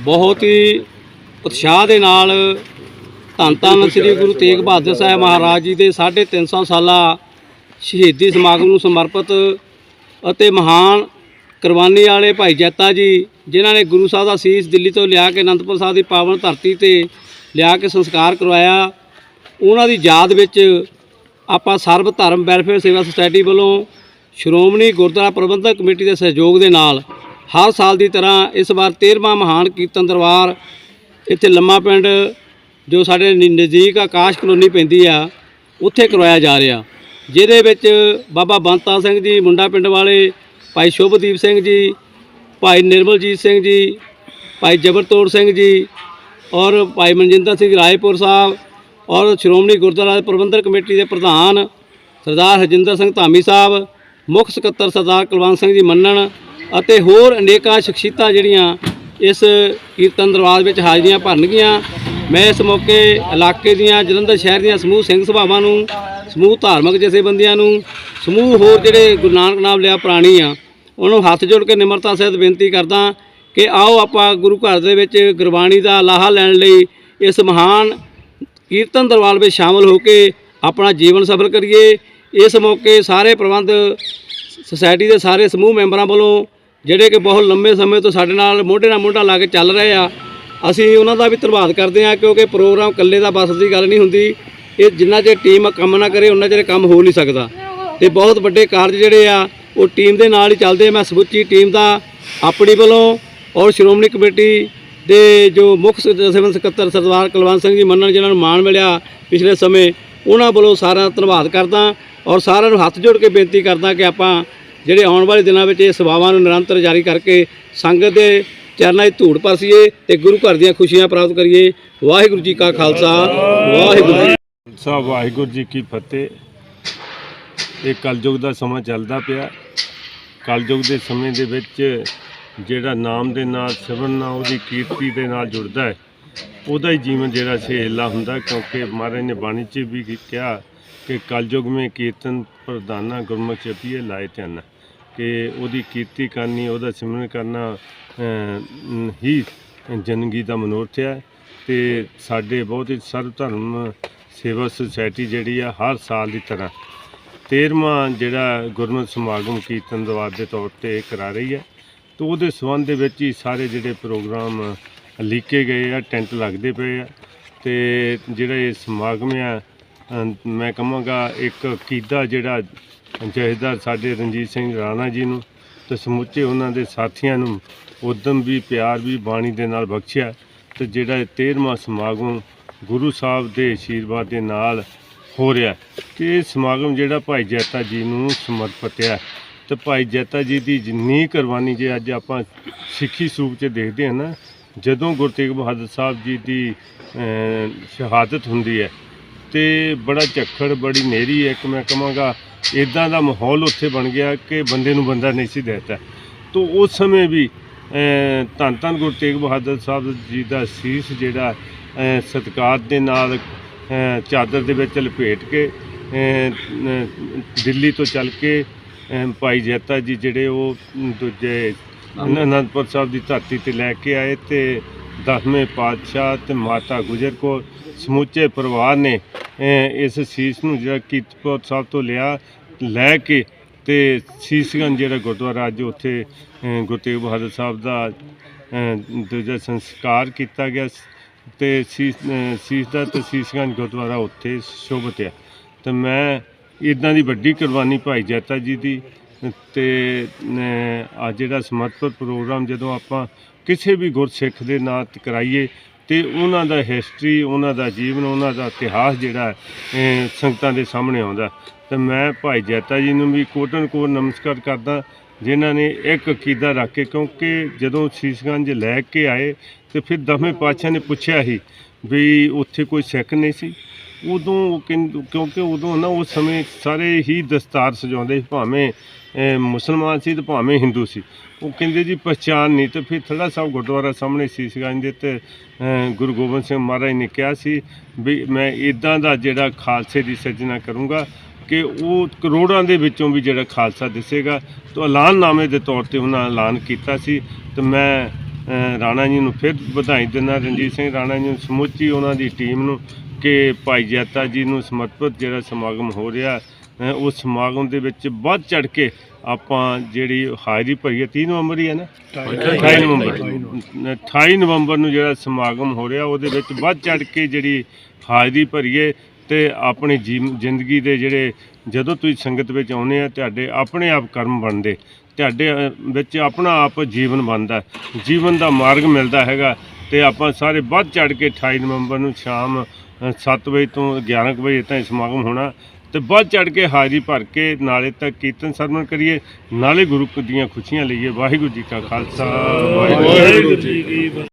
ਬਹੁਤ ਹੀ ਉਤਸ਼ਾਹ ਦੇ ਨਾਲ ਧੰਨ ਧੰਨ ਸ੍ਰੀ ਗੁਰੂ ਤੇਗ ਬਹਾਦਰ ਸਾਹਿਬ ਮਹਾਰਾਜ ਜੀ ਦੇ 350 ਸਾਲਾ ਸ਼ਹੀਦੀ ਸਮਾਗਮ ਨੂੰ ਸਮਰਪਿਤ ਅਤੇ ਮਹਾਨ ਕੁਰਬਾਨੀ ਵਾਲੇ ਭਾਈ ਜੈਤਾ ਜੀ, ਜਿਨ੍ਹਾਂ ਨੇ ਗੁਰੂ ਸਾਹਿਬ ਦਾ ਸੀਸ ਦਿੱਲੀ ਤੋਂ ਲਿਆ ਕੇ ਅਨੰਦਪੁਰ ਸਾਹਿਬ ਦੀ ਪਾਵਨ ਧਰਤੀ ਤੇ ਲਿਆ ਕੇ ਸੰਸਕਾਰ ਕਰਵਾਇਆ। ਉਹਨਾਂ ਦੀ ਯਾਦ ਵਿੱਚ ਆਪਾਂ ਸਰਬ ਧਰਮ ਵੈਲਫੇਅਰ ਸੇਵਾ ਸੁਸਾਇਟੀ ਵੱਲੋਂ ਸ਼੍ਰੋਮਣੀ ਗੁਰਦੁਆਰਾ ਪ੍ਰਬੰਧਕ ਕਮੇਟੀ ਦੇ ਸਹਿਯੋਗ ਦੇ ਨਾਲ ਹਰ ਸਾਲ ਦੀ ਤਰ੍ਹਾਂ ਇਸ ਵਾਰ 13ਵਾਂ ਮਹਾਨ ਕੀਰਤਨ ਦਰਬਾਰ ਇੱਥੇ ਲੰਮਾ ਪਿੰਡ ਜੋ ਸਾਡੇ ਨਜ਼ਦੀਕ ਆਕਾਸ਼ ਕਲੋਨੀ ਪੈਂਦੀ ਆ, ਉੱਥੇ ਕਰਵਾਇਆ ਜਾ ਰਿਹਾ। ਜਿਹਦੇ ਵਿੱਚ ਬਾਬਾ ਬੰਤਾ ਸਿੰਘ ਜੀ, ਮੁੰਡਾ ਪਿੰਡ ਵਾਲੇ, ਭਾਈ ਸ਼ੁਭਦੀਪ ਸਿੰਘ ਜੀ, ਭਾਈ ਨਿਰਮਲਜੀਤ ਸਿੰਘ ਜੀ, ਭਾਈ ਜਬਰਤੋੜ ਸਿੰਘ ਜੀ ਔਰ ਭਾਈ ਮਨਜਿੰਦਰ ਸਿੰਘ ਰਾਏਪੁਰ ਸਾਹਿਬ ਔਰ ਸ਼੍ਰੋਮਣੀ ਗੁਰਦੁਆਰਾ ਪ੍ਰਬੰਧਕ ਕਮੇਟੀ ਦੇ ਪ੍ਰਧਾਨ ਸਰਦਾਰ ਹਰਜਿੰਦਰ ਸਿੰਘ ਧਾਮੀ ਸਾਹਿਬ, ਮੁੱਖ ਸਕੱਤਰ ਸਰਦਾਰ ਕੁਲਵੰਤ ਸਿੰਘ ਜੀ ਮੰਨਣ ਅਤੇ ਹੋਰ ਅਨੇਕਾਂ ਸ਼ਖਸੀਅਤਾਂ ਜਿਹੜੀਆਂ ਇਸ ਕੀਰਤਨ ਦਰਬਾਰ ਵਿੱਚ ਹਾਜ਼ਰੀਆਂ ਭਰਨਗੀਆਂ। ਮੈਂ ਇਸ ਮੌਕੇ ਇਲਾਕੇ ਦੀਆਂ, ਜਲੰਧਰ ਸ਼ਹਿਰ ਦੀਆਂ ਸਮੂਹ ਸਿੰਘ ਸਭਾਵਾਂ ਨੂੰ, ਸਮੂਹ ਧਾਰਮਿਕ ਜਥੇਬੰਦੀਆਂ ਨੂੰ, ਸਮੂਹ ਹੋਰ ਜਿਹੜੇ ਗੁਰੂ ਨਾਨਕ ਨਾਮ ਲਿਆ ਪ੍ਰਾਣੀ ਆ, ਉਹਨਾਂ ਨੂੰ ਹੱਥ ਜੋੜ ਕੇ ਨਿਮਰਤਾ ਸਹਿਤ ਬੇਨਤੀ ਕਰਦਾ ਕਿ ਆਓ ਆਪਾਂ ਗੁਰੂ ਘਰ ਦੇ ਵਿੱਚ ਗੁਰਬਾਣੀ ਦਾ ਲਾਹਾ ਲੈਣ ਲਈ ਇਸ ਮਹਾਨ ਕੀਰਤਨ ਦਰਬਾਰ ਵਿੱਚ ਸ਼ਾਮਲ ਹੋ ਕੇ ਆਪਣਾ ਜੀਵਨ ਸਫਲ ਕਰੀਏ। ਇਸ ਮੌਕੇ ਸਾਰੇ ਪ੍ਰਬੰਧ, ਸੁਸਾਇਟੀ ਦੇ ਸਾਰੇ ਸਮੂਹ ਮੈਂਬਰਾਂ ਵੱਲੋਂ ਜਿਹੜੇ ਕਿ ਬਹੁਤ ਲੰਮੇ ਸਮੇਂ ਤੋਂ ਸਾਡੇ ਨਾਲ ਮੋਢੇ ਨਾਲ ਮੋਢਾ ਲਾ ਕੇ ਚੱਲ ਰਹੇ ਆ, ਅਸੀਂ ਉਹਨਾਂ ਦਾ ਵੀ ਧੰਨਵਾਦ ਕਰਦੇ ਹਾਂ ਕਿਉਂਕਿ ਪ੍ਰੋਗਰਾਮ ਇਕੱਲੇ ਦਾ ਬਸ ਦੀ ਗੱਲ ਨਹੀਂ ਹੁੰਦੀ। ਇਹ ਜਿੰਨਾ ਚਿਰ ਟੀਮ ਕੰਮ ਨਾ ਕਰੇ, ਉਹਨਾਂ ਚਿਰ ਕੰਮ ਹੋ ਨਹੀਂ ਸਕਦਾ। ਤੇ ਬਹੁਤ ਵੱਡੇ ਕਾਰਜ ਜਿਹੜੇ ਆ, ਉਹ ਟੀਮ ਦੇ ਨਾਲ ਹੀ ਚੱਲਦੇ ਆ। ਮੈਂ ਸਮੁੱਚੀ ਟੀਮ ਦਾ, ਆਪਣੀ ਵੱਲੋਂ ਔਰ ਸ਼੍ਰੋਮਣੀ ਕਮੇਟੀ ਦੇ ਜੋ ਮੁੱਖ ਜਥੇਬੰਦ ਸਕੱਤਰ ਸਰਦਾਰ ਕੁਲਵੰਤ ਸਿੰਘ ਜੀ ਮੰਨਣ ਜਿਨ੍ਹਾਂ ਨੂੰ ਮਾਣ ਮਿਲਿਆ ਪਿਛਲੇ ਸਮੇਂ, ਉਹਨਾਂ ਵੱਲੋਂ ਸਾਰਾ ਧੰਨਵਾਦ ਕਰਦਾ ਔਰ ਸਾਰਿਆਂ ਨੂੰ ਹੱਥ ਜੋੜ ਕੇ ਬੇਨਤੀ ਕਰਦਾ ਕਿ ਆਪਾਂ ਜਿਹੜੇ ਆਉਣ ਵਾਲੇ ਦਿਨਾਂ ਵਿੱਚ ਇਹ ਸੇਵਾਵਾਂ ਨੂੰ ਨਿਰੰਤਰ ਜਾਰੀ ਕਰਕੇ ਸੰਗਤ ਦੇ ਚਰਨਾਂ 'ਚ ਧੂੜ ਪਰਸੀਏ ਤੇ ਗੁਰੂ ਘਰ ਦੀਆਂ ਖੁਸ਼ੀਆਂ ਪ੍ਰਾਪਤ ਕਰੀਏ। ਵਾਹਿਗੁਰੂ ਜੀ ਕਾ ਖਾਲਸਾ, ਵਾਹਿਗੁਰੂ ਜੀ ਖਾਲਸਾ ਵਾਹਿਗੁਰੂ ਜੀ ਕੀ ਫਤਿਹ। ਇਹ ਕਲਯੁਗ ਦਾ ਸਮਾਂ ਚੱਲਦਾ ਪਿਆ। ਕਲਯੁਗ ਦੇ ਸਮੇਂ ਦੇ ਵਿੱਚ ਜਿਹੜਾ ਨਾਮ ਦੇ ਨਾਲ ਸਿਮਰਨ ਨਾਲ, ਉਹਦੀ ਕੀਰਤੀ ਦੇ ਨਾਲ ਜੁੜਦਾ ਹੈ, ਉਹਦਾ ਹੀ ਜੀਵਨ ਜਿਹੜਾ ਸਹੇਲਾ ਹੁੰਦਾ ਕਿਉਂਕਿ ਮਹਾਰਾਜ ਨੇ ਬਾਣੀ 'ਚ ਵੀ ਕਿਹਾ ਕਿ ਕਲਯੁਗ ਮੇਂ ਕੀਰਤਨ ਪ੍ਰਧਾਨਾ ਗੁਰਮੁਖ ਜਪੀਏ ਲਾਏ ਧਿਆਨ। ਕਿ ਉਹਦੀ ਕੀਰਤੀ ਕਰਨੀ, ਉਹਦਾ ਸਿਮਰਨ ਕਰਨਾ ਹੀ ਜ਼ਿੰਦਗੀ ਦਾ ਮਨੋਰਥ ਹੈ ਤੇ ਸਾਡੇ ਬਹੁਤ ਹੀ ਸਰਬ ਧਰਮ ਸੇਵਾ ਸੁਸਾਇਟੀ ਜਿਹੜੀ ਆ ਹਰ ਸਾਲ ਦੀ ਤਰ੍ਹਾਂ 13ਵਾਂ ਜਿਹੜਾ ਗੁਰਮਤਿ ਸਮਾਗਮ ਕੀਰਤਨ ਦਰਬਾਰ ਦੇ ਤੌਰ ਤੇ ਕਰਾ ਰਹੀ ਹੈ। ਤੇ ਉਹਦੇ ਸੰਬੰਧ ਦੇ ਵਿੱਚ ਹੀ ਸਾਰੇ ਜਿਹੜੇ ਪ੍ਰੋਗਰਾਮ ਲਿਖੇ ਗਏ ਆ, ਟੈਂਟ ਲੱਗਦੇ ਪਏ ਆ ਤੇ ਜਿਹੜਾ ਇਹ ਸਮਾਗਮ ਆ ਮੈਂ ਕਹਾਂਗਾ ਇੱਕ ਕੀਦਾ ਜਿਹੜਾ ਜਹੇਦਾਰ ਸਾਡੇ ਰਣਜੀਤ ਸਿੰਘ ਰਾਣਾ ਜੀ ਨੂੰ ਤੇ ਸਮੁੱਚੇ ਉਹਨਾਂ ਦੇ ਸਾਥੀਆਂ ਨੂੰ ਉਦਮ ਵੀ, ਪਿਆਰ ਵੀ, ਬਾਣੀ ਦੇ ਨਾਲ ਬਖਸ਼ਿਆ ਤੇ ਜਿਹੜਾ ਇਹ 13ਵਾਂ ਸਮਾਗਮ ਗੁਰੂ ਸਾਹਿਬ ਦੇ ਆਸ਼ੀਰਵਾਦ ਦੇ ਨਾਲ ਹੋ ਰਿਹਾ ਕਿ ਇਹ ਸਮਾਗਮ ਜਿਹੜਾ ਭਾਈ ਜੈਤਾ ਜੀ ਨੂੰ ਸਮਰਪਿਤ ਹੈ। ਤੇ ਭਾਈ ਜੈਤਾ ਜੀ ਦੀ ਜਿੰਨੀ ਕੁਰਬਾਨੀ ਜੇ ਅੱਜ ਆਪਾਂ ਸਿੱਖੀ ਸਰੂਪ 'ਚ ਦੇਖਦੇ ਹਾਂ ਨਾ, ਜਦੋਂ ਗੁਰੂ ਤੇਗ ਬਹਾਦਰ ਸਾਹਿਬ ਜੀ ਦੀ ਸ਼ਹਾਦਤ ਹੁੰਦੀ ਹੈ ਤੇ ਬੜਾ ਝੱਖੜ, ਬੜੀ ਨੇਰੀ ਇੱਕ ਮੈਂ ਕਹਾਂਗਾ ਇਦਾਂ ਦਾ ਮਾਹੌਲ ਉੱਥੇ ਬਣ ਗਿਆ ਕਿ ਬੰਦੇ ਨੂੰ ਬੰਦਾ ਨਹੀਂ ਸੀ ਦੇਤਾ। ਤੋ ਉਸ ਸਮੇਂ ਵੀ ਧੰਨ ਧੰਨ ਗੁਰੂ ਤੇਗ ਬਹਾਦਰ ਸਾਹਿਬ ਜੀ ਦਾ ਸੀਸ ਜਿਹੜਾ ਅ, ਸਤਿਕਾਰ ਦੇ ਨਾਲ ਚਾਦਰ ਦੇ ਵਿੱਚ ਲਪੇਟ ਕੇ ਦਿੱਲੀ ਤੋਂ ਚੱਲ ਕੇ ਭਾਈ ਜੈਤਾ ਜੀ ਜਿਹੜੇ ਉਹ ਦੂਜੇ ਅਨੰਦਪੁਰ ਸਾਹਿਬ ਦੀ ਧਰਤੀ ਤੇ ਲੈ ਕੇ ਆਏ ਤੇ ਦਸਵੇਂ ਪਾਤਸ਼ਾਹ ਤੇ ਮਾਤਾ ਗੁਜਰ ਕੌਰ ਸਮੁੱਚੇ ਪਰਿਵਾਰ ਨੇ ਇਸ ਸੀਸ ਨੂੰ ਜਿਹੜਾ ਕੀਰਤਪੁਰ ਸਾਹਿਬ ਤੋਂ ਲਿਆ, ਲੈ ਕੇ ਤੇ ਸੀਸਗੰਜ ਜਿਹੜਾ ਗੁਰਦੁਆਰਾ ਅੱਜ ਉੱਥੇ ਗੁਰੂ ਤੇਗ ਬਹਾਦਰ ਸਾਹਿਬ ਦਾ ਦੂਜਾ ਸੰਸਕਾਰ ਕੀਤਾ ਗਿਆ ਤੇ ਸੀਸ ਸੀਸ ਦਾ ਤੇ ਸੀਸਗੰਜ ਗੁਰਦੁਆਰਾ ਉੱਥੇ ਸ਼ੋਭਤ ਹੈ ਤੇ ਮੈਂ ਇਦਾਂ ਦੀ ਵੱਡੀ ਕੁਰਬਾਨੀ ਭਾਈ ਜੈਤਾ ਜੀ ਦੀ, ਤੇ ਆ ਜਿਹੜਾ ਸਮਰਪਿਤ ਪ੍ਰੋਗਰਾਮ ਜਦੋਂ ਆਪਾਂ ਕਿਸੇ ਵੀ ਗੁਰਸਿੱਖ ਦੇ ਨਾਂ ਤੇ ਕਰਾਈਏ ਤੇ ਉਹਨਾਂ ਦਾ ਹਿਸਟਰੀ ਉਹਨਾਂ ਦਾ ਜੀਵਨ, ਉਹਨਾਂ ਦਾ ਇਤਿਹਾਸ ਜਿਹੜਾ ਸੰਗਤਾਂ ਦੇ ਸਾਹਮਣੇ ਆਉਂਦਾ। ਤੇ ਮੈਂ ਭਾਈ ਜੈਤਾ ਜੀ ਨੂੰ ਵੀ ਕੋਟਨ ਕੋਟ ਨਮਸਕਾਰ ਕਰਦਾ, ਜਿਨ੍ਹਾਂ ਨੇ ਇੱਕ ਅਕੀਦਾ ਰੱਖ ਕੇ, ਕਿਉਂਕਿ ਜਦੋਂ ਸੀਸਗੰਜ ਲੈ ਕੇ ਆਏ, ਤੇ ਫਿਰ ਦਸਵੇਂ ਪਾਤਸ਼ਾਹ ਨੇ ਪੁੱਛਿਆ ਸੀ ਵੀ ਉੱਥੇ ਕੋਈ ਸਿੱਖ ਨਹੀਂ ਸੀ। ਉਦੋਂ ਉਹ ਕਹਿੰ- ਕਿਉਂਕਿ ਉਦੋਂ ਨਾ ਉਸ ਸਮੇਂ ਸਾਰੇ ਹੀ ਦਸਤਾਰ ਸਜਾਉਂਦੇ ਸੀ ਭਾਵੇਂ ਅਹ, ਮੁਸਲਮਾਨ ਸੀ ਤੇ ਭਾਵੇਂ ਹਿੰਦੂ ਸੀ। ਉਹ ਕਹਿੰਦੇ ਜੀ ਪਛਾਣ ਨਹੀਂ ਤੇ ਫਿਰ ਥੜਾ ਸਾਹਿਬ ਗੁਰਦੁਆਰਾ ਸਾਹਮਣੇ ਸੀਸਗੰਜ ਦੇ ਤੇ ਅਹ, ਗੁਰੂ ਗੋਬਿੰਦ ਸਿੰਘ ਮਹਾਰਾਜ ਨੇ ਕਿਹਾ ਸੀ ਵੀ ਮੈਂ ਇਦਾਂ ਦਾ ਜਿਹੜਾ ਖਾਲਸੇ ਦੀ ਸਿਰਜਣਾ ਕਰੂੰਗਾ ਕਿ ਉਹ ਕਰੋੜਾਂ ਦੇ ਵਿੱਚੋਂ ਵੀ ਜਿਹੜਾ ਖਾਲਸਾ ਦਿਸੇਗਾ। ਤਾਂ ਐਲਾਨਨਾਮੇ ਦੇ ਤੌਰ ਤੇ ਉਹਨਾਂ ਐਲਾਨ ਕੀਤਾ ਸੀ ਤੇ ਮੈਂ ਰਾਣਾ ਜੀ ਨੂੰ ਫਿਰ ਵਧਾਈ ਦਿੰਦਾ, ਰਣਜੀਤ ਸਿੰਘ ਰਾਣਾ ਜੀ ਨੂੰ ਸਮੁੱਚੀ ਉਹਨਾਂ ਦੀ ਟੀਮ ਨੂੰ ਕਿ ਭਾਈ ਜੈਤਾ ਜੀ ਨੂੰ ਸਮਰਪਿਤ ਜਿਹੜਾ ਸਮਾਗਮ ਹੋ ਰਿਹਾ ਉਸ ਸਮਾਗਮ ਦੇ ਵਿੱਚ ਵੱਧ ਚੜ ਕੇ ਆਪਾਂ ਜਿਹੜੀ ਹਾਜ਼ਰੀ ਭਰੀ ਹੈ 30 ਨਵੰਬਰ ਹੀ ਹੈ ਨਾ? 28 ਨਵੰਬਰ। 28 ਨਵੰਬਰ ਨੂੰ ਜਿਹੜਾ ਸਮਾਗਮ ਹੋ ਰਿਹਾ, ਉਹਦੇ ਵਿੱਚ ਵੱਧ ਚੜ ਕੇ ਜਿਹੜੀ ਹਾਜ਼ਰੀ ਭਰੀਏ ਤੇ ਆਪਣੀ ਜੀਵ- ਜ਼ਿੰਦਗੀ ਦੇ ਜਿਹੜੇ ਜਦੋਂ ਤੁਸੀਂ ਸੰਗਤ ਵਿੱਚ ਆਉਂਦੇ ਆ, ਤੁਹਾਡੇ ਆਪਣੇ ਆਪ ਕਰਮ ਬਣਦੇ, ਤੁਹਾਡੇ ਵਿੱਚ ਆਪਣਾ ਆਪ ਜੀਵਨ ਬਣਦਾ ਜੀਵਨ ਦਾ ਮਾਰਗ ਮਿਲਦਾ ਹੈਗਾ ਤੇ ਆਪਾਂ ਸਾਰੇ ਵੱਧ ਚੜ ਕੇ 28 ਨਵੰਬਰ ਨੂੰ ਸ਼ਾਮ 7 ਵਜੇ ਤੋਂ 11 ਕੁ ਵਜੇ ਤਾਈਂ ਸਮਾਗਮ ਹੋਣਾ ਤੇ ਵੱਧ ਚੜ ਕੇ ਹਾਜ਼ਰੀ ਭਰ ਕੇ ਨਾਲੇ ਤੱਕ ਕੀਰਤਨ ਸਰਵਣ ਕਰੀਏ, ਨਾਲੇ ਗੁਰੂ ਦੀਆਂ ਖੁਸ਼ੀਆਂ ਲਈਏ। ਵਾਹਿਗੁਰੂ ਜੀ ਕਾ ਖਾਲਸਾ, ਵਾਹਿਗੁਰੂ ਜੀ ਕੀ